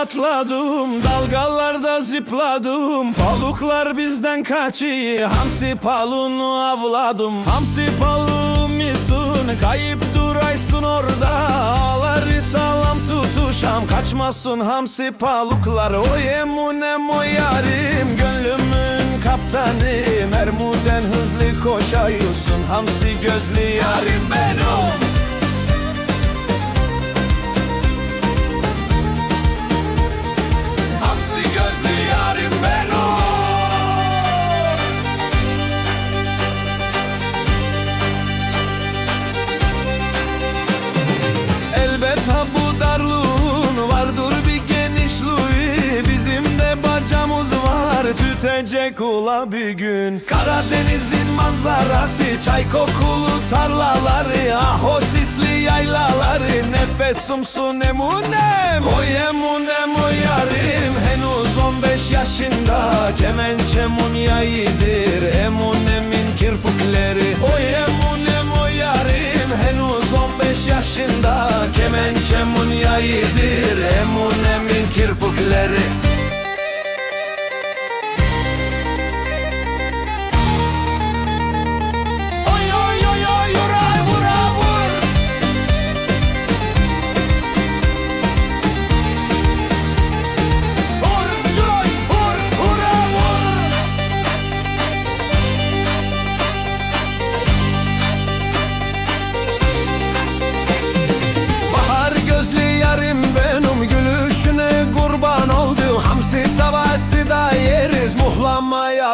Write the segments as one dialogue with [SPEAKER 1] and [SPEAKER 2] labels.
[SPEAKER 1] atladım Dalgalarda zıpladım. Balıklar bizden kaçıyor Hamsi palunu avladım. Hamsi palu misin Kayıp duraysın orada. Ağları sağlam tutuşam Kaçmasın hamsi paluklar. Oy emun emo yarim Gönlümün kaptanı. Mermuden hızlı koşayıyorsun Hamsi gözlü yarim benim var tütecek ula bir gün. Karadeniz'in manzarası çay kokulu tarlaları Ah o sisli yaylaları. Nefesumsun emunem Oy emunem o yarim. Henüz 15 yaşında Kemençemun yayıdır emunemin kirpikleri Oy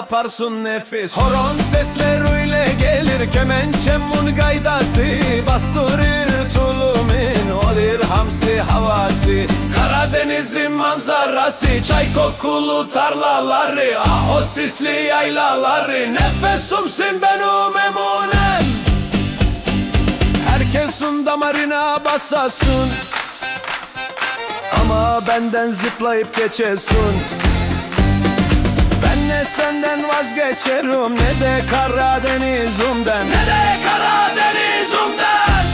[SPEAKER 1] yaparsın nefis. Horon sesler öyle gelir kemençemun gaydası Bastırır tulumin olur hamsi havası. Karadeniz'in manzarası çay kokulu tarlaları. Ah o sisli yaylaları. Nefesumsin benim emunem Herkesin damarına basasın. Ama benden zıplayıp geçesin senden vazgeçerim. Ne de Karadeniz'imden Ne de Karadeniz'imden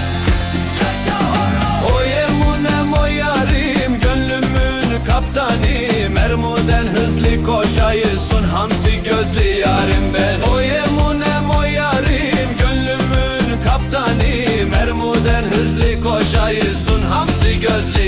[SPEAKER 1] Oy emunem o yarim Gönlümün kaptanı Mermuden hızlı koşayısın Hamsi gözlü yarim ben. Oy emunem o yarim Gönlümün kaptanı Mermuden hızlı koşayısın Hamsi gözlü